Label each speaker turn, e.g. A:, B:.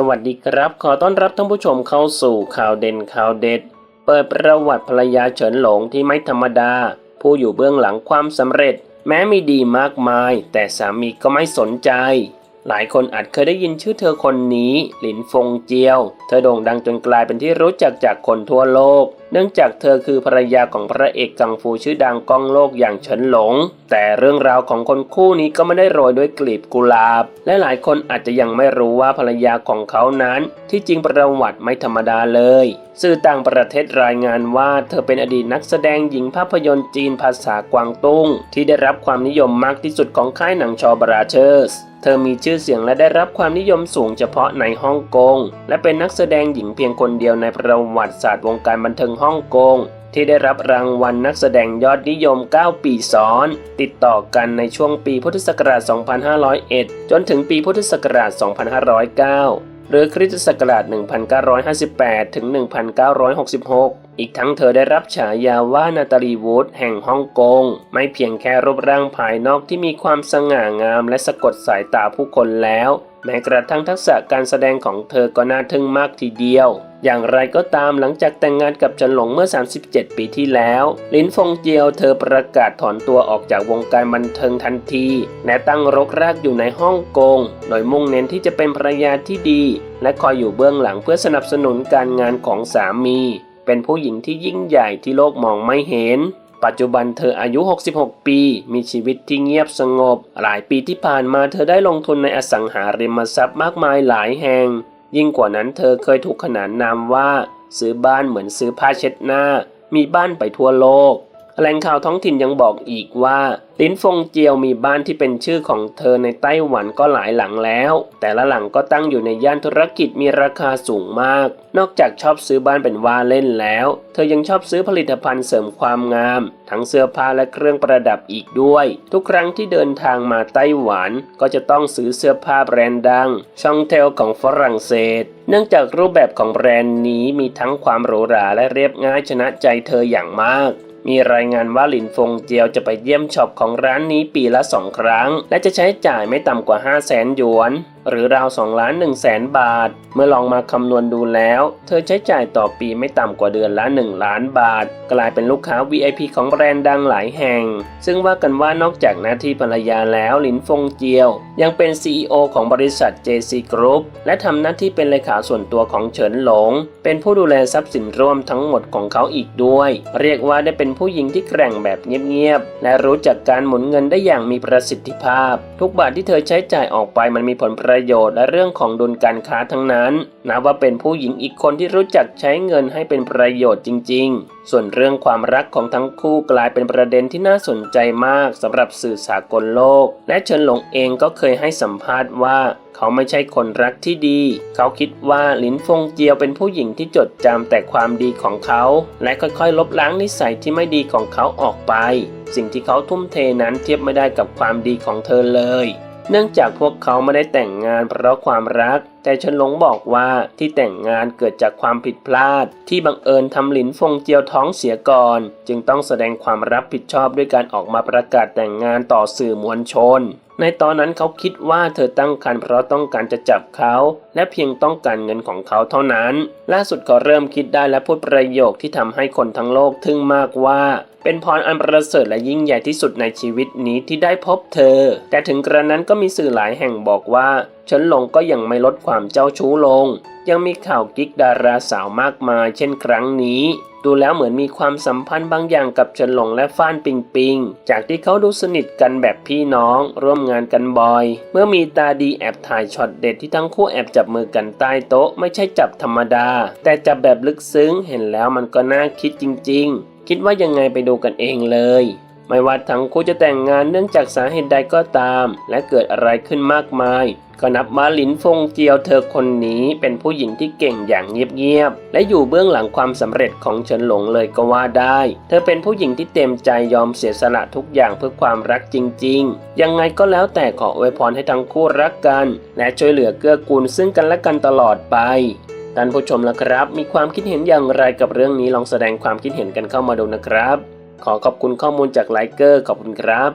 A: สวัสดีครับ ขอต้อนรับท่านผู้ชมเข้าสู่ข่าวเด่นข่าวเด็ด เปิดประวัติภรรยาเฉินหลงที่ไม่ธรรมดา ผู้อยู่เบื้องหลังความสำเร็จ แม้มีดีมากมาย แต่สามีก็ไม่สนใจ หลายคนอาจเคยได้ยินชื่อเธอคนนี้ หลินฟงเจียว เธอโด่งดังจนกลายเป็นที่รู้จักจากคนทั่วโลก เนื่องจากเธอคือภรรยาของพระเอกกังฟูชื่อดังก้องโลกอย่างเฉินหลง แต่เรื่องราวของคนคู่นี้ก็ไม่ได้โรยด้วยกลีบกุหลาบ และหลายคนอาจจะยังไม่รู้ว่าภรรยาของเขานั้น ที่จริงประวัติไม่ธรรมดาเลย สื่อต่างประเทศรายงานว่าเธอเป็นอดีตนักแสดงหญิงภาพยนตร์จีนภาษากวางตุ้ง ที่ได้รับความนิยมมากที่สุดของค่ายหนังชอบราเชอร์ส เธอมีชื่อเสียงและได้รับความนิยมสูงเฉพาะในฮ่องกง และเป็นนักแสดงหญิงเพียงคนเดียวในประวัติศาสตร์วงการบันเทิงฮ่องกง ที่ได้รับรางวัลนักแสดงยอดนิยม 9 ปีซ้อน ติดต่อกันในช่วงปีพุทธศักราช 2501 จนถึงปีพุทธศักราช 2509 หรือคริสตศักราช 1958 ถึง 1966 อีกทั้งเธอได้รับฉายาว่านาตาลีวูดแห่งฮ่องกง ไม่เพียงแค่รูปร่างภายนอกที่มีความสง่างามและสะกดสายตาผู้คนแล้ว แม้กระทั่งทักษะการแสดงของเธอก็น่าทึ่งมากทีเดียว อย่างไรก็ตามหลังจากแต่งงานกับเฉินหลงเมื่อ 37 ปีที่แล้ว ลินฟงเจียวเธอประกาศถอนตัวออกจากวงการบันเทิงทันที และตั้งรกรากอยู่ในฮ่องกง โดยมุ่งเน้นที่จะเป็นภรรยาที่ดี และคอยอยู่เบื้องหลังเพื่อสนับสนุนการงานของสามี เป็นผู้หญิงที่ยิ่งใหญ่ที่โลกมองไม่เห็น ปัจจุบันเธออายุ 66 ปี มีชีวิตที่เงียบสงบ หลายปีที่ผ่านมาเธอได้ลงทุนในอสังหาริมทรัพย์มากมายหลายแห่ง ยิ่งกว่านั้นเธอเคยถูกขนานนามว่า ซื้อบ้านเหมือนซื้อผ้าเช็ดหน้า มีบ้านไปทั่วโลก แหล่งข่าวท้องถิ่นยังบอกอีกว่า ลินฟงเจียวมีบ้านที่เป็นชื่อของเธอในไต้หวันก็หลายหลังแล้ว แต่ละหลังก็ตั้งอยู่ในย่านธุรกิจมีราคาสูงมาก นอกจากชอบซื้อบ้านเป็นว่าเล่นแล้ว เธอยังชอบซื้อผลิตภัณฑ์เสริมความงาม ทั้งเสื้อผ้าและเครื่องประดับอีกด้วย ทุกครั้งที่เดินทางมาไต้หวันก็จะต้องซื้อเสื้อผ้าแบรนด์ดังช่องเทลของฝรั่งเศส เนื่องจากรูปแบบของแบรนด์นี้มีทั้งความหรูหราและเรียบง่ายชนะใจเธออย่างมาก มีรายงานว่าหลินฟงเจียวจะไปเยี่ยมช็อปของร้านนี้ปีละสองครั้ง และจะใช้จ่ายไม่ต่ำกว่า 5 0 0แสนหยวนหรือราว2ล้าน1แสนบาท เมื่อลองมาคำนวณดูแล้ว เธอใช้จ่ายต่อปีไม่ต่ำกว่าเดือนละ 1 ล้านบาท กลายเป็นลูกค้า VIP ของแบรนด์ดังหลายแห่ง ซึ่งว่ากันว่านอกจากหน้าที่ภรรยาแล้วหลินฟงเจียว ยังเป็น CEO ของบริษัท JC Group และทำหน้าที่เป็นเลขาส่วนตัวของเฉินหลง เป็นผู้ดูแลทรัพย์สินร่วมทั้งหมดของเขาอีกด้วย เรียกว่าได้เป็นผู้หญิงที่แกร่งแบบเงียบๆและรู้จักการหมุนเงินได้อย่างมีประสิทธิภาพ ทุกบาทที่เธอใช้จ่ายออกไปมันมีผลประโยชน์และเรื่องของดุลการค้าทั้งนั้น นับว่าเป็นผู้หญิงอีกคนที่รู้จักใช้เงินให้เป็นประโยชน์จริง ๆ ส่วนเรื่องความรักของทั้งคู่กลายเป็นประเด็นที่น่าสนใจมากสำหรับสื่อสากลโลก และเฉินหลงเองก็เคยให้สัมภาษณ์ว่าเขาไม่ใช่คนรักที่ดี เขาคิดว่าหลินฟงเจียวเป็นผู้หญิงที่จดจำแต่ความดีของเขา และค่อยๆ ลบล้างนิสัยที่ไม่ดีของเขาออกไป สิ่งที่เขาทุ่มเทนั้นเทียบไม่ได้กับความดีของเธอเลย เนื่องจากพวกเขาไม่ได้แต่งงานเพราะความรัก แต่เฉินหลงบอกว่าที่แต่งงานเกิดจากความผิดพลาด ที่บังเอิญทำหลินฟงเจียวท้องเสียก่อน จึงต้องแสดงความรับผิดชอบด้วยการออกมาประกาศแต่งงานต่อสื่อมวลชน ในตอนนั้นเขาคิดว่าเธอตั้งครรภ์เพราะต้องการจะจับเขา และเพียงต้องการเงินของเขาเท่านั้น ล่าสุดก็เริ่มคิดได้และพูดประโยคที่ทำให้คนทั้งโลกทึ่งมากว่า เป็นพรอันประเสริฐและยิ่งใหญ่ที่สุดในชีวิตนี้ที่ได้พบเธอ แต่ถึงกระนั้นก็มีสื่อหลายแห่งบอกว่าเฉินหลงก็ยังไม่ลดความเจ้าชู้ลง ยังมีข่าวกิ๊กดาราสาวมากมาย เช่นครั้งนี้ดูแล้วเหมือนมีความสัมพันธ์บางอย่างกับเฉินหลงและฟ้านปิงปิง จากที่เขาดูสนิทกันแบบพี่น้อง ร่วมงานกันบ่อย เมื่อมีตาดีแอบถ่ายช็อตเด็ดที่ทั้งคู่แอบจับมือกันใต้โต๊ะ ไม่ใช่จับธรรมดา แต่จับแบบลึกซึ้งเห็นแล้วมันก็น่าคิดจริง ๆ คิดว่ายังไงไปดูกันเองเลย ไม่ว่าทั้งคู่จะแต่งงานเนื่องจากสาเหตุใดก็ตาม และเกิดอะไรขึ้นมากมาย ก็นับมาหลินฟงเจียวเธอคนนี้เป็นผู้หญิงที่เก่งอย่างเงียบๆและอยู่เบื้องหลังความสำเร็จของเฉินหลงเลยก็ว่าได้ เธอเป็นผู้หญิงที่เต็มใจยอมเสียสละทุกอย่างเพื่อความรักจริง ๆ ยังไงก็แล้วแต่ขออวยพรให้ทั้งคู่รักกัน และช่วยเหลือเกื้อกูลซึ่งกันและกันตลอดไป ท่านผู้ชมล่ะครับ มีความคิดเห็นอย่างไรกับเรื่องนี้ลองแสดงความคิดเห็นกันเข้ามาดูนะครับ ขอขอบคุณข้อมูลจากไลเกอร์ขอบคุณครับ